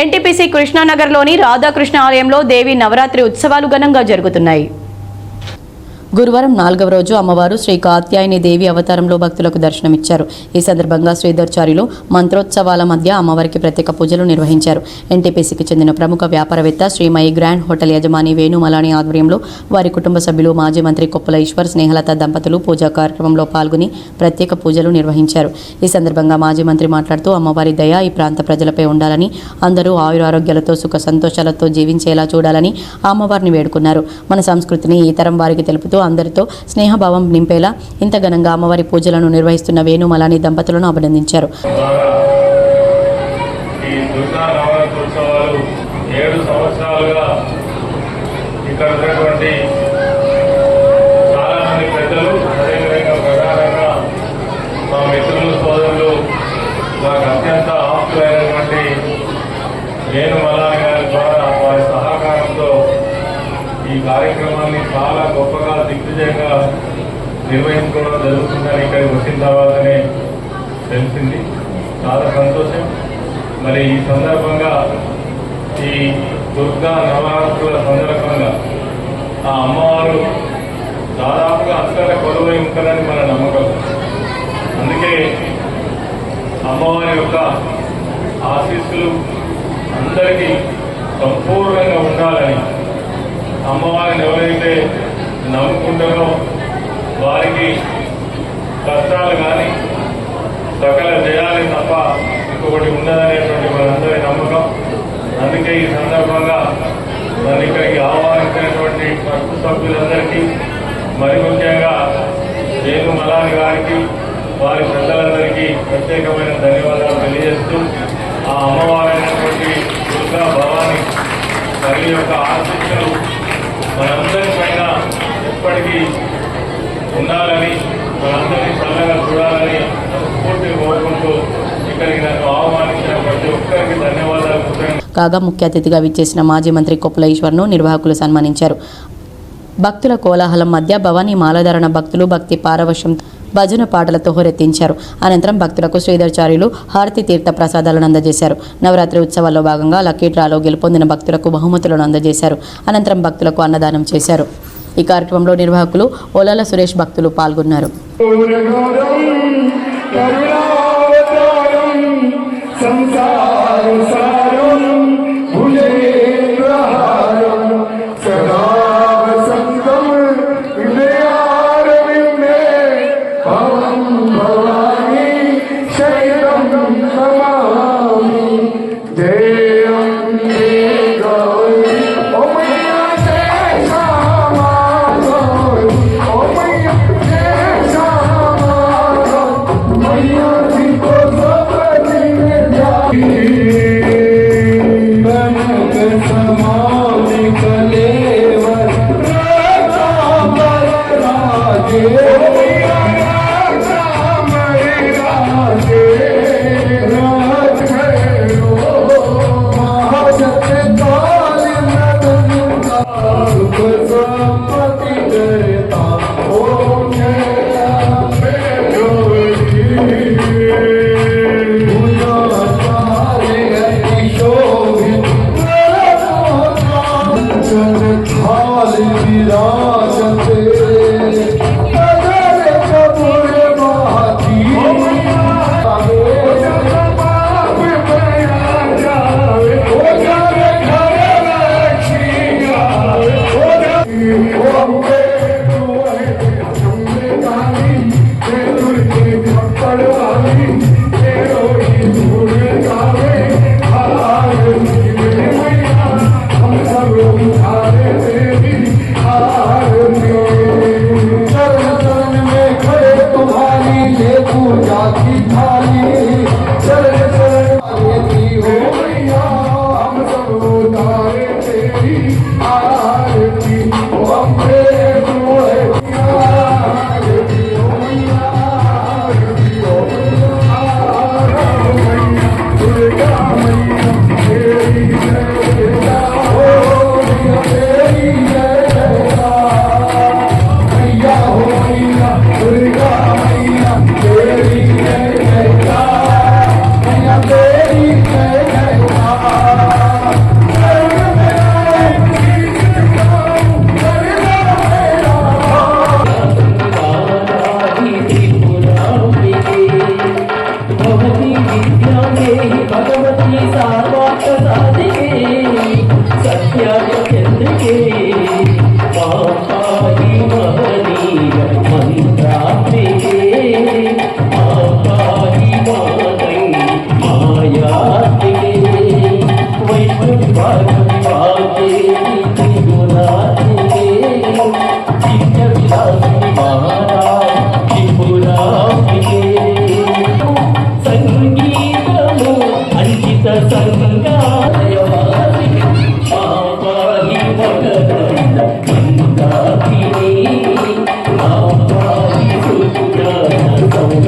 NTPC కృష్ణానగర్లోని Radhakrishna ఆలయంలో దేవి నవరాత్రి ఉత్సవాలు ఘనంగా జరుగుతున్నాయి. గురువారం నాలుగవ రోజు అమ్మవారు శ్రీ కాత్యాయని దేవి అవతారంలో భక్తులకు దర్శనమిచ్చారు. ఈ సందర్భంగా శ్రీధర్చారిలో మంత్రోత్సవాల మధ్య అమ్మవారికి ప్రత్యేక పూజలు నిర్వహించారు. ఎన్టీపీసీకి చెందిన ప్రముఖ వ్యాపారవేత్త శ్రీమయి గ్రాండ్ హోటల్ యజమాని వేణుమలాని ఆధ్వర్యంలో వారి కుటుంబ సభ్యులు మాజీ మంత్రి కొప్పుల ఈశ్వర్ స్నేహలత దంపతులు పూజా కార్యక్రమంలో పాల్గొని ప్రత్యేక పూజలు నిర్వహించారు. ఈ సందర్భంగా మాజీ మంత్రి మాట్లాడుతూ అమ్మవారి దయ ఈ ప్రాంత ప్రజలపై ఉండాలని అందరూ ఆయురారోగ్యాలతో సుఖ సంతోషాలతో జీవించేలా చూడాలని అమ్మవారిని వేడుకున్నారు. మన సంస్కృతిని ఈ తరం వారికి తెలుపుతూ అందరితో స్నేహభావం నింపేలా ఇంత ఘనంగా అమ్మవారి పూజలను నిర్వహిస్తున్న వేణుమలాని దంపతులను అభినందించారు. ఏడు సంవత్సరాలుగా ఇక్కడ ఉన్నటువంటి చాలా మంది పెద్దలు అదేవిధంగా ప్రధానంగా మా మిత్రులు సోదరులు మాకు అత్యంత ఆప్తులైనటువంటి గారి ద్వారా వారి సహకారంతో ఈ కార్యక్రమాన్ని చాలా గొప్పగా దిగ్విజయంగా నిర్వహించుకోవడం జరుగుతుందని ఇక్కడికి వచ్చిన తర్వాతనే తెలిసింది. చాలా సంతోషం. మరి ఈ సందర్భంగా ఈ దుర్గా నవరాత్రుల సందర్భంగా ఆ అమ్మవారు దాదాపుగా అంతగా కొలువై ఉంటారని మన నమ్మకం. అందుకే అమ్మవారి యొక్క ఆశీస్సులు అందరికీ సంపూర్ణంగా ఉండాలని అమ్మవారిని ఎవరైతే నమ్ముకుంటారో వారికి కష్టాలు కానీ సకల జయాలి తప్ప ఇంకొకటి ఉండదనేటువంటి మనందరి నమ్మకం. అందుకే ఈ సందర్భంగా నన్ను ఇక్కడికి ఆహ్వానించినటువంటి ట్రస్ట్ సభ్యులందరికీ మరి ముఖ్యంగా వేణు మలాని గారికి వారి పెద్దలందరికీ ప్రత్యేకమైన ధన్యవాదాలు తెలియజేస్తూ ఆ అమ్మవారైనటువంటి దుర్గా భవాని తల్లి యొక్క ఆశ ఎప్పటికీ ఉండాలని మనందరినీ చల్లగా చూడాలని స్ఫూర్తి కోరుకుంటూ ఇక్కడికి నన్ను ఆహ్వానించిన ప్రతి ఒక్కరికి ధన్యవాదాలు. కాగా ముఖ్య అతిథిగా విచ్చేసిన మాజీ మంత్రి కొప్పుల ఈశ్వర్ను నిర్వాహకులు సన్మానించారు. భక్తుల కోలాహలం మధ్య భవానీ మాలధారణ భక్తులు భక్తి పారవశం భజన పాటలతో హోరెత్తించారు. అనంతరం భక్తులకు శ్రీధర్చార్యులు హారతి తీర్థ ప్రసాదాలను అందజేశారు. నవరాత్రి ఉత్సవాల్లో భాగంగా లక్కీ డ్రాలో గెలుపొందిన భక్తులకు బహుమతులను అందజేశారు. అనంతరం భక్తులకు అన్నదానం చేశారు. ఈ కార్యక్రమంలో నిర్వాహకులు ఓలాల సురేష్ భక్తులు పాల్గొన్నారు సంసార Thank you.